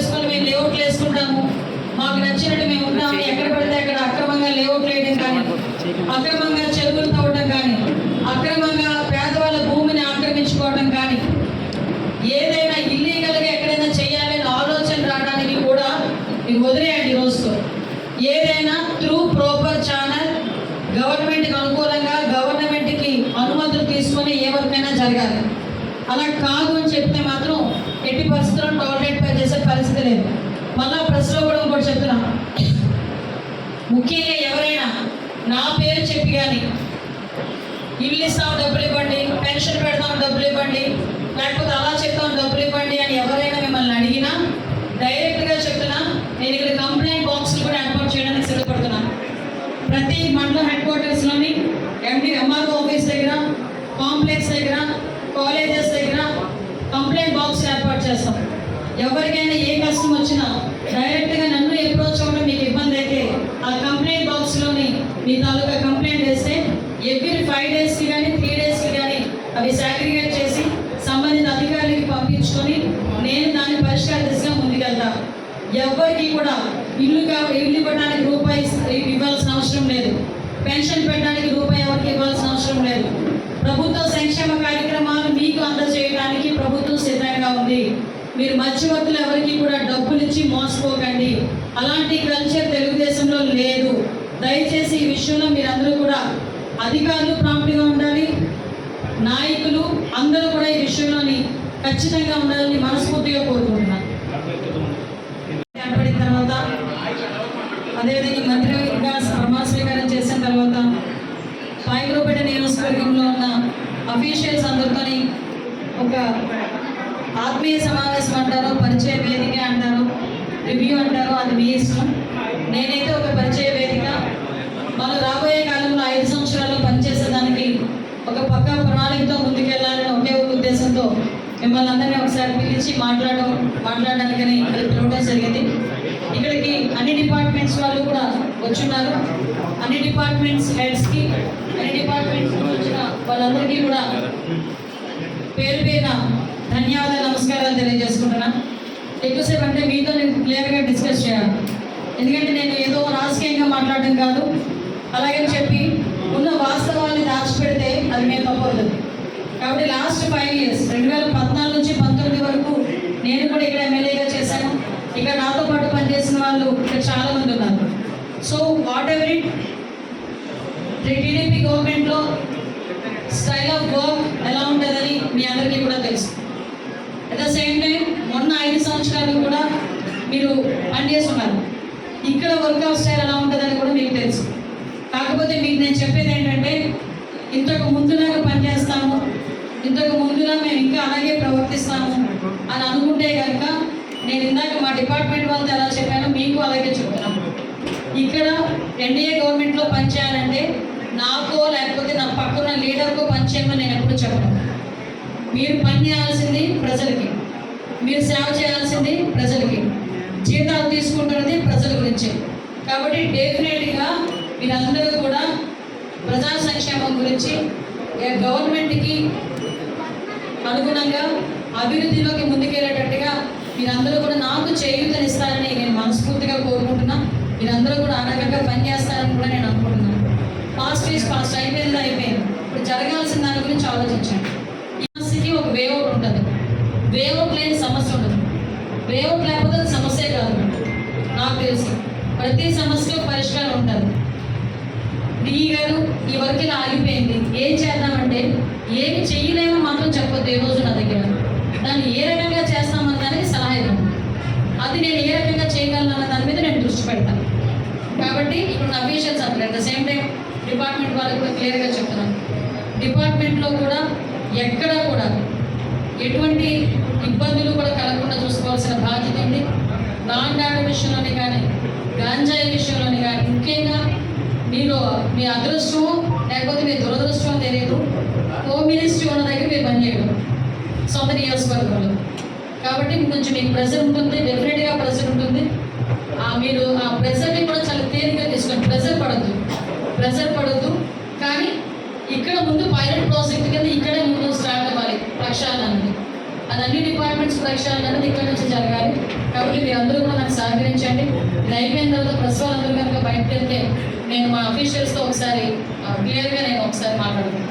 చేసుకుని మేము లేఅవుట్ వేసుకుంటాము. మాకు నచ్చినట్టు మేము ఉంటాము. ఎక్కడ పడితే అక్కడ అక్రమంగా లేఅవుట్ వేయడం కానీ అక్రమంగా చెరువులు తవ్వడం కానీ అక్రమంగా పేదవాళ్ళ భూమిని ఆక్రమించుకోవడం కానీ ఏదైనా ఇల్లీగల్గా ఎక్కడైనా చేయాలనే ఆలోచన రావడానికి కూడా మీరు వదిలేయండి రోజుతో. ఏదైనా త్రూ ప్రాపర్ ఛానల్ గవర్నమెంట్కి అనుకూలంగా గవర్నమెంట్కి అనుమతులు తీసుకొని ఏ వరకైనా జరగాలి. అలా కాదు అని చెప్తే మాత్రం ఎట్టి పరిస్థితుల్లో టాయిలెట్ చెప్తలేదు మళ్ళా ప్రెస్లో కూడా ఇంకోటి చెప్తున్నా ముఖ్యంగా ఎవరైనా నా పేరు చెప్పి కానీ ఇల్లు ఇస్తాం డబ్బులు ఇవ్వండి పెన్షన్ పెడతాం డబ్బులు ఇవ్వండి లేకపోతే అలా చెప్తాం డబ్బులు ఇవ్వండి అని ఎవరైనా మిమ్మల్ని అడిగినా డైరెక్ట్గా చెప్తున్నా నేను ఇక్కడ కంప్లైంట్ బాక్స్లు కూడా ఏర్పాటు చేయడానికి సిద్ధపడుతున్నాను ప్రతి మండలం హెడ్ క్వార్టర్స్లోని ఎండి ఎంఆర్ఓ ఆఫీస్ దగ్గర కాంప్లెక్స్ దగ్గర కాలేజెస్ దగ్గర కంప్లైంట్ బాక్స్ ఏర్పాటు చేస్తాం. ఎవరికైనా ఏ కష్టం వచ్చినా డైరెక్ట్గా నన్ను అప్రోచ్ అవ్వడం మీకు ఇబ్బంది అయితే ఆ కంప్లైంట్ బాక్స్లోని మీ తాలూకా కంప్లైంట్ వేస్తే ఎవ్రీ ఫైవ్ డేస్కి కానీ త్రీ డేస్కి కానీ అవి సాగ్రిగేట్ చేసి సంబంధిత అధికారులకి పంపించుకొని నేను దాన్ని పరిష్కార దిశగా ముందుకెళ్తా. ఎవరికి కూడా ఇల్లు కా ఇల్లు ఇవ్వడానికి రూపాయి ఇవ్వాల్సిన అవసరం లేదు. పెన్షన్ పెట్టడానికి రూపాయి ఎవరికి ఇవ్వాల్సిన అవసరం లేదు. ప్రభుత్వ సంక్షేమ కార్యక్రమాలు మీకు అందజేయడానికి ప్రభుత్వం సిద్ధంగా ఉంది. మీరు మధ్యవర్తులు ఎవరికి కూడా డబ్బులు ఇచ్చి మోసపోకండి. అలాంటి కల్చర్ తెలుగుదేశంలో లేదు. దయచేసి ఈ విషయంలో మీరందరూ కూడా అధికారులు ప్రాంప్ట్గా ఉండాలి. నాయకులు అందరూ కూడా ఈ విషయంలోని ఖచ్చితంగా ఉండాలని మనస్ఫూర్తిగా కోరుకుంటున్నాను. ఏర్పడిన తర్వాత అదేవిధంగా మంత్రిగా ప్రమాణ స్వీకారం చేసిన తర్వాత పాయకులపేట నియోజకవర్గంలో ఉన్న అఫీషియల్స్ అందరితోని ఒక ఆత్మీయ సమావేశం అంటారు పరిచయ వేదిక అంటారు రివ్యూ అంటారు అది మీ ఇష్టం. నేనైతే ఒక పరిచయ వేదిక. వాళ్ళు రాబోయే కాలంలో ఐదు సంవత్సరాలు పనిచేసేదానికి ఒక పక్క ప్రణాళికతో ముందుకెళ్ళాలని ఒకే ఒక ఉద్దేశంతో మిమ్మల్ని అందరినీ ఒకసారి పిలిచి మాట్లాడడం మాట్లాడడానికని ఇక్కడ పిలవడం జరిగింది. ఇక్కడికి అన్ని డిపార్ట్మెంట్స్ వాళ్ళు కూడా వచ్చున్నారు. అన్ని డిపార్ట్మెంట్స్ హెడ్స్కి అన్ని డిపార్ట్మెంట్స్ వచ్చిన వాళ్ళందరికీ కూడా పేరు పేరున ధన్యవాదాలు నమస్కారాలు తెలియజేసుకుంటున్నా. ఎక్కువసేపు అంటే మీతో నేను క్లియర్గా డిస్కస్ చేయాలి. ఎందుకంటే నేను ఏదో రాజకీయంగా మాట్లాడడం కాదు. అలాగని చెప్పి ఉన్న వాస్తవాన్ని దాచిపెడితే అది మేము తప్పదు కాబట్టి లాస్ట్ ఫైవ్ ఇయర్స్ రెండు వేల పద్నాలుగు నుంచి పంతొమ్మిది వరకు నేను కూడా ఇక్కడ ఎమ్మెల్యేగా చేశాను. ఇక్కడ నాతో పాటు పనిచేసిన వాళ్ళు ఇక్కడ చాలామంది ఉన్నారు. So whatever it TDP గవర్నమెంట్లో స్టైల్ ఆఫ్ వర్క్ ఎలా ఉంటుందని మీ అందరికీ కూడా తెలుసు. ద సేమ్ టైం మొన్న ఐదు సంవత్సరాలు కూడా మీరు పనిచేస్తున్నారు. ఇక్కడ వర్క్ స్టైల్ ఎలా ఉంటుందని కూడా మీకు తెలుసు. కాకపోతే మీకు నేను చెప్పేది ఏంటంటే ఇంతకు ముందులాగా పనిచేస్తాము ఇంతకు ముందులా మేము ఇంకా అలాగే ప్రవర్తిస్తాము అని అనుకుంటే కనుక నేను ఇందాక మా డిపార్ట్మెంట్ వాళ్ళతో ఎలా చెప్పానో మీకు అలాగే చెప్తున్నాను. ఇక్కడ ఎన్డీఏ గవర్నమెంట్లో పనిచేయాలంటే నాకో లేకపోతే నా పక్కన లీడర్కో పనిచేయమని నేను ఎప్పుడు చెప్పను. మీరు పని చేయాల్సింది ప్రజలకి. మీరు సేవ చేయాల్సింది ప్రజలకి. జీతాలు తీసుకుంటున్నది ప్రజల గురించి. కాబట్టి డెఫినెట్గా మీరందరూ కూడా ప్రజా సంక్షేమం గురించి గవర్నమెంట్కి అనుగుణంగా అభివృద్ధిలోకి ముందుకెళ్ళేటట్టుగా మీరందరూ కూడా నాకు చేయూతనిస్తారని నేను మనస్ఫూర్తిగా కోరుకుంటున్నా. మీరందరూ కూడా ఆనందంగా పనిచేస్తారని కూడా నేను అనుకుంటున్నాను. పాస్ట్ ఈజ్ పాస్ట్ అయిపోయింది అయిపోయింది. ఇప్పుడు జరగాల్సిన దాని గురించి ఆలోచించండి ఈ సమస్యకి ఒక వేఅవుట్ ఉంటుంది వేఅవుట్ లేని సమస్య ఉండదు. వేఅవుట్ లేకపోతే సమస్య కాదు. నాకు తెలుసు. ప్రతి సమస్యకు పరిష్కారం ఉంటుంది. డిఈ గారు ఈ వర్క్ ఇలా ఆగిపోయింది. ఏం చేద్దామంటే ఏమి చెయ్యలేమో మాత్రం చెప్పొద్దు ఏ రోజు నా దగ్గర. దాన్ని ఏ రకంగా చేస్తామన్న దానికి సలహా ఇవ్వండి. అది నేను ఏ రకంగా చేయగలను అన్న దాని మీద నేను దృష్టి పెడతాను కాబట్టి ఇప్పుడు అఫీషియల్స్ అంటారు at the same time department వాళ్ళకి కూడా క్లియర్గా చెప్తున్నాను. డిపార్ట్మెంట్లో కూడా ఎక్కడా కూడా ఎటువంటి ఇబ్బందులు కూడా కలగకుండా చూసుకోవాల్సిన బాధ్యత ఉంది నాన్ డాడీ విషయంలోనే కానీ గాంజాయి విషయంలోనే కానీ ముఖ్యంగా మీలో మీ అదృష్టం లేకపోతే మీ దురదృష్టం తెలియదు. హోమ్ మినిస్ట్రీ ఉన్న దగ్గర మీరు పనిచేయడం సొంత నియోజకవర్గంలో. కాబట్టి కొంచెం మీకు ప్రెజర్ ఉంటుంది డెఫినెట్గా ప్రెజర్ ఉంటుంది. మీరు ఆ ప్రెజర్ని కూడా చాలా తేలిగ్గా తీసుకోండి. ప్రెజర్ పడద్దు. ప్రెజర్ పడద్దు. ఇక్కడ ముందు పైలట్ ప్రాజెక్ట్ కింద ఇక్కడే ముందు స్టార్ట్ అవ్వాలి ప్రక్షాళన అనేది అది అన్ని డిపార్ట్మెంట్స్ ప్రక్షాళన అనేది ఇక్కడ నుంచి జరగాలి. కాబట్టి మీరు అందరూ కూడా నాకు సహకరించండి. ఇది అయిపోయిన తర్వాత ప్రెస్ వాళ్ళందరూ కనుక బయటకు వెళ్తే నేను మా అఫీషియల్స్తో ఒకసారి క్లియర్గా నేను ఒకసారి మాట్లాడుతాను